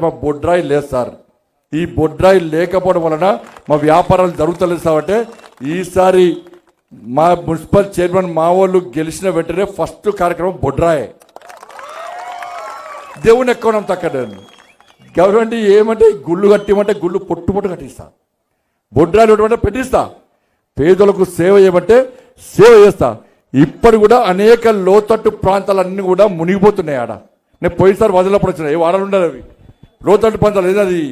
మా బొడ్రాయి లేదు సార్. ఈ బొడ్రాయి లేకపోవడం వలన మా వ్యాపారాలు జరుగుతలేదు సార్ అంటే ఈసారి మా మున్సిపల్ చైర్మన్ మా వాళ్ళు గెలిచిన వెంటనే ఫస్ట్ కార్యక్రమం బొడ్రాయే. దేవుని ఎక్కువ తక్కువ గవర్నమెంట్ ఏమంటే గుళ్ళు కట్టిమంటే గుళ్ళు పొట్టు పొట్టు కట్టిస్తా. బొడ్రాయిలు అంటే పెట్టిస్తా. పేదలకు సేవ చేయమంటే సేవ చేస్తా. ఇప్పుడు కూడా అనేక లోతట్టు ప్రాంతాలన్నీ కూడా మునిగిపోతున్నాయి ఆడ. నేను పోయినసారి వదిలినప్పుడు వచ్చిన ఏ వాడలు ఉండదు అవి. లోతట్టు ప్రాంతాలు ఏదది?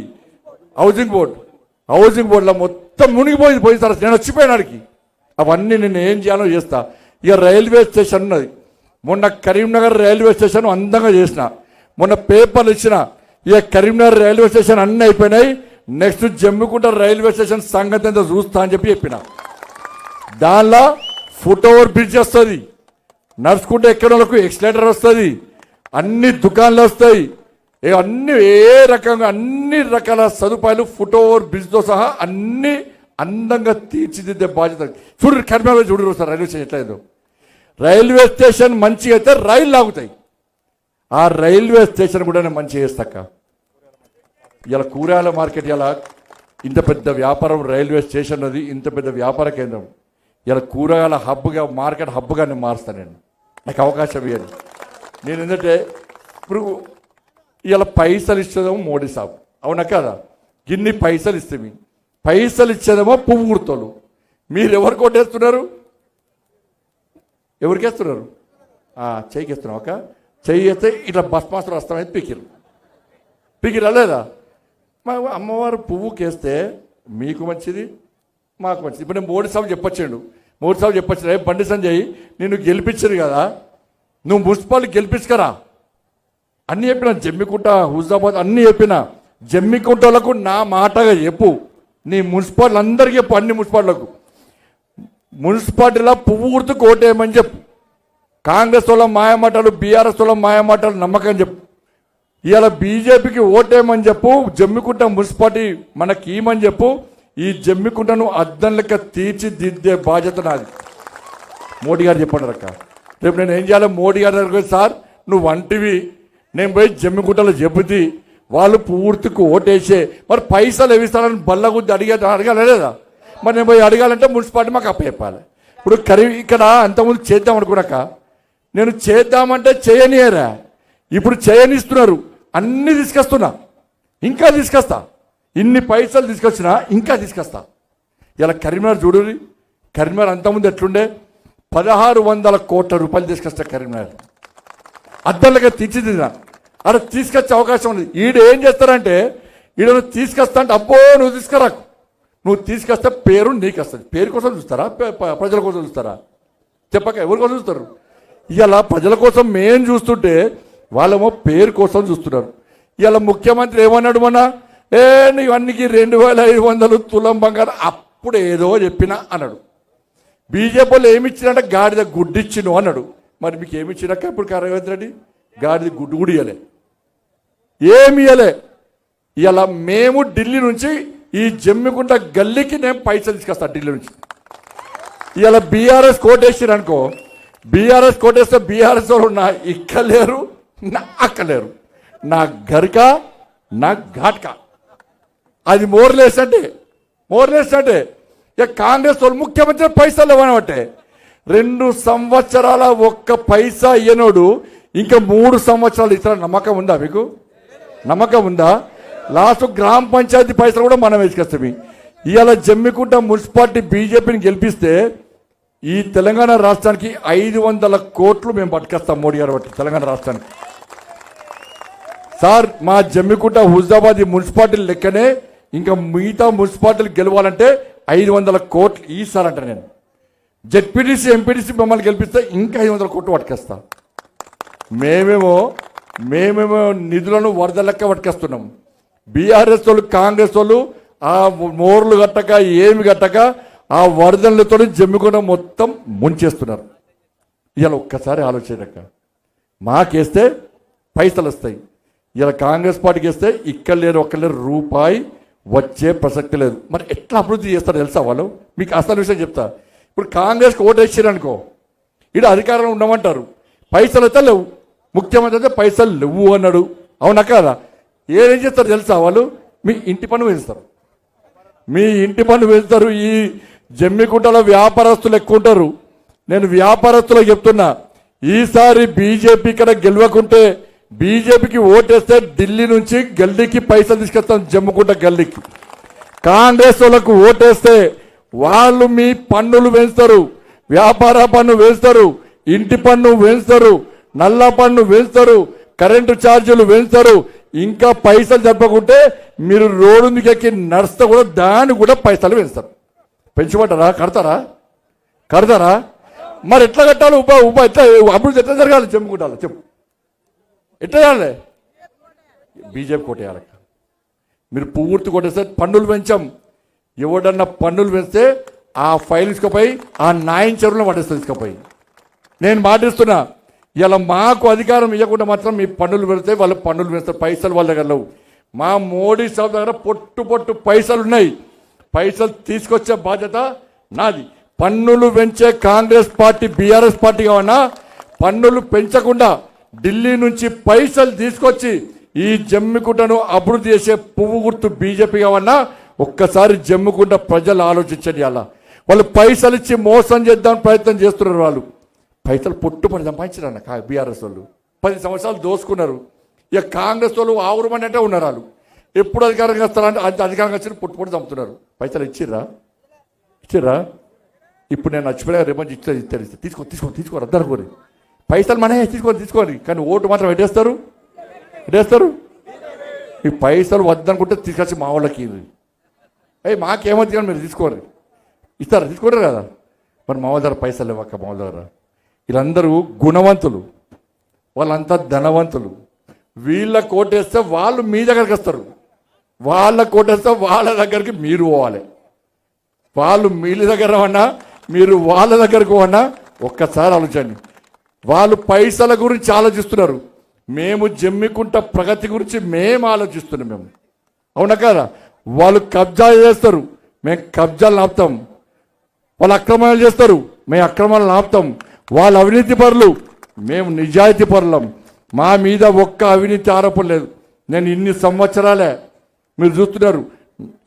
హౌసింగ్ బోర్డ్ హౌసింగ్ బోర్డులో మొత్తం మునిగిపోయింది పోయినసారి. నేను వచ్చిపోయినాడికి అవన్నీ నేను ఏం చేయాలో చేస్తా. ఇక రైల్వే స్టేషన్ ఉన్నది. మొన్న కరీంనగర్ రైల్వే స్టేషన్ అందంగా చేసిన. మొన్న పేపర్లు ఇచ్చిన. ఇక కరీంనగర్ రైల్వే స్టేషన్ అన్నీ అయిపోయినాయి. నెక్స్ట్ జమ్మికుంట రైల్వే స్టేషన్ సంగతి అంతా చూస్తా అని చెప్పి చెప్పిన. దానిలో ఫుట్ ఓవర్ బ్రిడ్జ్ వస్తుంది నడుచుకుంటే ఎక్కడ వాళ్ళకు ఎక్స్లేటర్ వస్తుంది. అన్ని దుకాణాలు వస్తాయి. అన్ని ఏ రకంగా అన్ని రకాల సదుపాయాలు ఫుట్ బ్రిడ్జ్తో సహా అన్ని అందంగా తీర్చిదిద్దే బాధ్యత. చూడు కర్మలో చూడరు సార్ రైల్వే స్టేషన్ ఎట్లా రైల్వే స్టేషన్ మంచిగా అయితే రైలు లాగుతాయి. ఆ రైల్వే స్టేషన్ కూడా నేను మంచిగా చేస్తాక ఇలా కూరగాయల మార్కెట్ ఇలా ఇంత పెద్ద వ్యాపారం రైల్వే స్టేషన్ అది ఇంత పెద్ద వ్యాపార కేంద్రం. ఇలా కూరగాయల హబ్గా మార్కెట్ హబ్గా నేను మారుస్తాను నేను. నాకు అవకాశం ఇవ్వండి నేను ఏంటంటే ఇప్పుడు ఇలా పైసలు ఇచ్చేదేమో మోడీ సాబ్. అవునా కదా? గిన్ని పైసలు ఇస్తే పైసలు ఇచ్చేదేమో పువ్వు గుర్తోలు మీరు ఎవరు కొట్టేస్తున్నారు? ఎవరికి వేస్తున్నారు వేస్తున్నాం ఒక చెయ్యి ఇట్లా బస్ మాస్టర్ వస్తామని పీకిరు. పీకిరా లేదా? మా అమ్మవారు పువ్వు కేస్తే మీకు మంచిది మాకు మంచిది. ఇప్పుడు నేను మోడీ సాబు చెప్పొచ్చాడు మోడీ సాబు చెప్పొచ్చు బండి సంజయ్ నిన్ను గెలిపించరు కదా. నువ్వు మున్సిపాలిటీ గెలిపించుకరా. అన్ని చెప్పిన జమ్మికుంట హుజాబాద్ అన్ని చెప్పిన జమ్మికుంటలకు నా మాటగా చెప్పు. నీ మున్సిపాలిటీ అందరికీ చెప్పు అన్ని మున్సిపాలిటీలకు మున్సిపాలిటీలో పువ్వు గుర్తు ఓటేయమని చెప్పు. కాంగ్రెస్ వాళ్ళ మాయమాటలు బీఆర్ఎస్ వాళ్ళ మాయమాటలు నమ్మకం చెప్పు. ఇవాళ బీజేపీకి ఓటేయమని చెప్పు జమ్మికుంట మున్సిపాలిటీ మనకి ఏమని చెప్పు. ఈ జమ్మికుంటను అద్దం లెక్క తీర్చిదిద్దే బాధ్యత నాది. మోడీ గారు చెప్పండి అక్క. రేపు నేను ఏం చేయాలి? మోడీ గారు సార్ నువ్వు వంటివి నేను పోయి జమ్మిగుట్టలో చెబుతి వాళ్ళు పూర్తికి ఓటేసే మరి పైసలు ఎవిస్తానని బల్ల గుద్ది అడిగే లేదా మరి నేను పోయి అడగాలంటే మున్సిపాలిటీ మాకు అప్పచెప్పాలి. ఇప్పుడు కరీ ఇక్కడ అంతకుముందు చేద్దాం అనుకున్నాక నేను చేద్దామంటే చేయనియరా? ఇప్పుడు చేయనిస్తున్నారు. అన్నీ తీసుకొస్తున్నా. ఇంకా తీసుకొస్తా. ఇన్ని పైసలు తీసుకొచ్చినా ఇంకా తీసుకొస్తా. ఇలా కరీంనగర్ చూడు కరీంనగర్ అంతకుముందు ఎట్లుండే? పదహారు వందల కోట్ల రూపాయలు తీసుకొస్తా కరీంనగర్. అద్దలుగా తీర్చిదిద్దాను. అక్కడ తీసుకొచ్చే అవకాశం ఉంది. ఈడు ఏం చేస్తారంటే ఈడను నువ్వు తీసుకొస్తా అంటే అబ్బో నువ్వు తీసుకురాకు నువ్వు తీసుకొస్తే పేరు నీకు వస్తుంది. పేరు కోసం చూస్తారా? ప్రజల కోసం చూస్తారా? చెప్పక ఎవరి కోసం చూస్తారు? ఇలా ప్రజల కోసం మేం చూస్తుంటే వాళ్ళేమో పేరు కోసం చూస్తున్నారు. ఇలా ముఖ్యమంత్రి ఏమన్నాడు మొన్న? ఏ ఇవన్నీకి రెండు వేల ఐదు వందలు తులం బంగారం అప్పుడు ఏదో చెప్పినా అన్నాడు. బీజేపీ వాళ్ళు ఏమి గాడిద గుడ్డిచ్చిను అన్నాడు. మరి మీకు ఏమి ఇచ్చినాక ఇప్పుడు రేవంత్ రెడ్డి? గాడిద గుడ్డు కూడా ఇవ్వలే ఏమి ఇవ్వలే ఇలా మేము ఢిల్లీ నుంచి ఈ జమ్మికుంట గల్లీకి నేను పైసలు తీసుకొస్తాను ఢిల్లీ నుంచి. ఇలా బీఆర్ఎస్ కోటేసారు అనుకో బీఆర్ఎస్ కోటేస్తే బీఆర్ఎస్ వాళ్ళు నా ఇక్కలేరు నా అక్కలేరు. నా గరిక నా ఘాట్కా. అది మోర్లేస్ అంటే మోర్లేస్ అంటే ఇక కాంగ్రెస్ వాళ్ళు ముఖ్యమంత్రి పైసలు ఇవ్వనబట్టే రెండు సంవత్సరాల ఒక్క పైసా ఇయ్యనోడు ఇంకా మూడు సంవత్సరాలు ఇతర నమ్మకం ఉందా మీకు? నమ్మకం ఉందా? లాస్ట్ గ్రామ పంచాయతీ పైసలు కూడా మనం వేసుకొస్తాం ఇవాళ జమ్మికుంట మున్సిపాలిటీ బీజేపీని గెలిపిస్తే ఈ తెలంగాణ రాష్ట్రానికి ఐదు వందల కోట్లు మేము పట్టుకొస్తాం మోడీ గారు బట్టి తెలంగాణ రాష్ట్రానికి. సార్ మా జమ్మికుంట హుజాబాద్ మున్సిపాలిటీ లెక్కనే ఇంకా మిగతా మున్సిపాలిటీలు గెలవాలంటే ఐదు వందల కోట్లు ఈసారి అంట నేను. జెడ్పీటీసీ ఎంపీటీసీ మమ్మల్ని గెలిపిస్తే ఇంకా ఐదు వందల కోట్లు పట్టుకొస్తా. మేమేమో మేమేమో నిధులను వరద లెక్క పట్టుకొస్తున్నాం. బీఆర్ఎస్ వాళ్ళు కాంగ్రెస్ వాళ్ళు ఆ మోర్లు కట్టక ఏమి కట్టక ఆ వరదలతో జమ్మికుండా మొత్తం ముంచేస్తున్నారు. ఇలా ఒక్కసారి ఆలోచనక మాకేస్తే పైసలు వస్తాయి. ఇలా కాంగ్రెస్ పార్టీకి వేస్తే ఇక్కడ లేరు ఒక్క లేరు రూపాయి వచ్చే ప్రసక్తి లేదు. మరి ఎట్లా అభివృద్ధి చేస్తారో తెలుసా వాళ్ళు? మీకు అసలు విషయం చెప్తా. ఇప్పుడు కాంగ్రెస్కి ఓటు వేసారనుకో ఇక్కడ అధికారంలో ఉండమంటారు. పైసలు అయితే లేవు. ముఖ్యమంత్రి అయితే పైసలు లేవు అన్నాడు. అవునా కదా? ఏం చేస్తారు తెలుసా వాళ్ళు? మీ ఇంటి పన్ను వేస్తారు. మీ ఇంటి పన్ను వేస్తారు. ఈ జమ్మికుంటలో వ్యాపారస్తులు ఎక్కువ ఉంటారు. నేను వ్యాపారస్తులకు చెప్తున్నా ఈసారి బీజేపీ ఇక్కడ గెలవకుంటే బీజేపీకి ఓటేస్తే ఢిల్లీ నుంచి గల్లీకి పైసలు తీసుకొస్తాం జమ్మికుంట గల్లీకి. కాంగ్రెస్ వాళ్ళకు ఓటేస్తే వాళ్ళు మీ పన్నులు వేస్తారు. వ్యాపార పన్ను వేస్తారు. ఇంటి పన్ను వేస్తారు. నల్ల పన్ను వెళ్తారు కరెంటు ఛార్జీలు వెళ్తారు ఇంకా పైసలు చెప్పకుంటే మీరు రోడ్డు మీకు ఎక్కి నడిస్తే కూడా దాన్ని కూడా పైసలు పెంచుతారు పెంచుకుంటారా కడతారా? కడతారా? మరి ఎట్లా కట్టాలి? ఉప ఉప ఎట్లా? అభివృద్ధి ఎట్లా జరగాలి? చెప్పుకుంటారు చెప్పు. ఎట్లా చేయాలి బీజేపీ కొట్టేయాలి మీరు పూర్తి కొట్టేస్తే పన్నులు పెంచాం. ఎవడన్నా పన్నులు పెంచితే ఆ ఫైల్ ఇసుకపోయి ఆ నాయన చెరువులో పడేస్తుంది ఇసుకపోయి నేను మాటిస్తున్నా ఇలా మాకు అధికారం ఇవ్వకుండా మాత్రం మీ పన్నులు పెడితే వాళ్ళు పన్నులు పెడతారు పైసలు వాళ్ళ దగ్గర లేవు. మా మోడీ సాబ్ దగ్గర పొట్టు పొట్టు పైసలు ఉన్నాయి. పైసలు తీసుకొచ్చే బాధ్యత నాది. పన్నులు పెంచే కాంగ్రెస్ పార్టీ బీఆర్ఎస్ పార్టీ కావన్నా పన్నులు పెంచకుండా ఢిల్లీ నుంచి పైసలు తీసుకొచ్చి ఈ జమ్మికుంటను అభివృద్ధి చేసే పువ్వు గుర్తు బీజేపీ కావన్నా ఒక్కసారి జమ్మికుంట ప్రజలు ఆలోచించండి అలా. వాళ్ళు పైసలు ఇచ్చి మోసం చేద్దామని ప్రయత్నం చేస్తున్నారు వాళ్ళు. పైసలు పొట్టుపడి సంపాదించారు అన్న బీఆర్ఎస్ వాళ్ళు. పది సంవత్సరాలు దోసుకున్నారు. ఇక కాంగ్రెస్ వాళ్ళు ఆవురమని అంటే ఉన్నారు వాళ్ళు ఎప్పుడు అధికారంగా వస్తారంటే అది అధికారంగా వచ్చి పొట్టు పొట్టు చంపుతున్నారు. పైసలు ఇచ్చిర్రా? ఇచ్చిర్రా? ఇప్పుడు నేను నచ్చిపోయా రేపటి ఇచ్చారు ఇస్తారు ఇస్తారు తీసుకో తీసుకో తీసుకో అద్దరు కోరి పైసలు మనమే తీసుకోండి తీసుకోండి కానీ ఓటు మాత్రం ఎట్టేస్తారు ఎట్టేస్తారు ఈ పైసలు వద్దనుకుంటే తీసుకొచ్చి మా వాళ్ళకి అయ్యి మాకేమో మాకేమవుతుంది కానీ మీరు తీసుకోరు ఇస్తారా? తీసుకోరు కదా? మరి మా వాళ్ళ దగ్గర పైసలు లేవక్క మా వాళ్ళ దగ్గర. వీళ్ళందరూ గుణవంతులు. వాళ్ళంతా ధనవంతులు. వీళ్ళ కోటేస్తే వాళ్ళు మీ దగ్గరికి వస్తారు. వాళ్ళ కోటేస్తే వాళ్ళ దగ్గరికి మీరు పోవాలి. వాళ్ళు మీ దగ్గర అన్నా మీరు వాళ్ళ దగ్గరకు అన్నా ఒక్కసారి ఆలోచండి వాళ్ళు పైసల గురించి ఆలోచిస్తున్నారు. మేము జమ్మికుంట ప్రగతి గురించి మేము ఆలోచిస్తున్నాం మేము. అవునా కదా? వాళ్ళు కబ్జా చేస్తారు. మేము కబ్జాలు ఆపుతాం. వాళ్ళు అక్రమాలు చేస్తారు. మేము అక్రమాలు ఆపుతాం. వాళ్ళు అవినీతి పరులు. మేము నిజాయితీ పరులం. మా మీద ఒక్క అవినీతి ఆరోపణ లేదు. నేను ఇన్ని సంవత్సరాలే మీరు చూస్తున్నారు.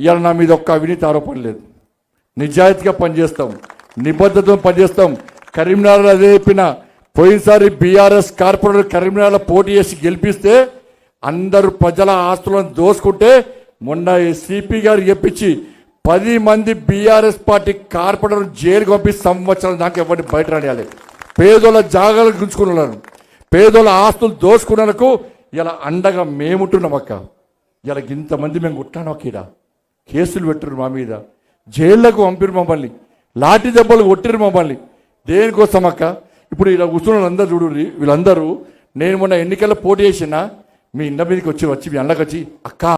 ఇలా నా మీద ఒక్క అవినీతి ఆరోపణ లేదు. నిజాయితీగా పనిచేస్తాం. నిబద్ధతతో పనిచేస్తాం. కరీంనగర్ అదే చెప్పిన. పోయినసారి బీఆర్ఎస్ కార్పొరేటర్ కరీంనగర్లో పోటీ చేసి గెలిపిస్తే అందరు ప్రజల ఆస్తులను దోసుకుంటే మొన్న సిపి గారు చెప్పించి పది మంది బీఆర్ఎస్ పార్టీ కార్పొరేటర్ జైలుకి పంపి సంవత్సరం దాకా ఎవరిని బయట రానియాలి పేదోళ్ళ జాగాలు గుంజుకున్నారు పేదోళ్ళ ఆస్తులు దోచుకున్నకు ఇలా అండగా మేముంటున్నాం అక్క. ఇలా ఇంతమంది మేము కుట్టాను అక్కడ కేసులు పెట్టరు మా మీద. జైళ్ళకు పంపిరు మమ్మల్ని. లాఠీ దెబ్బలు కొట్టిరు మమ్మల్ని. దేనికోసం అక్క? ఇప్పుడు ఇలా కూర్చున్న అందరూ చూడు వీళ్ళందరూ నేను మొన్న ఎన్నికల్లో పోటీ చేసిన మీ ఇండ మీదకి వచ్చి వచ్చి మీ అండకొచ్చి అక్క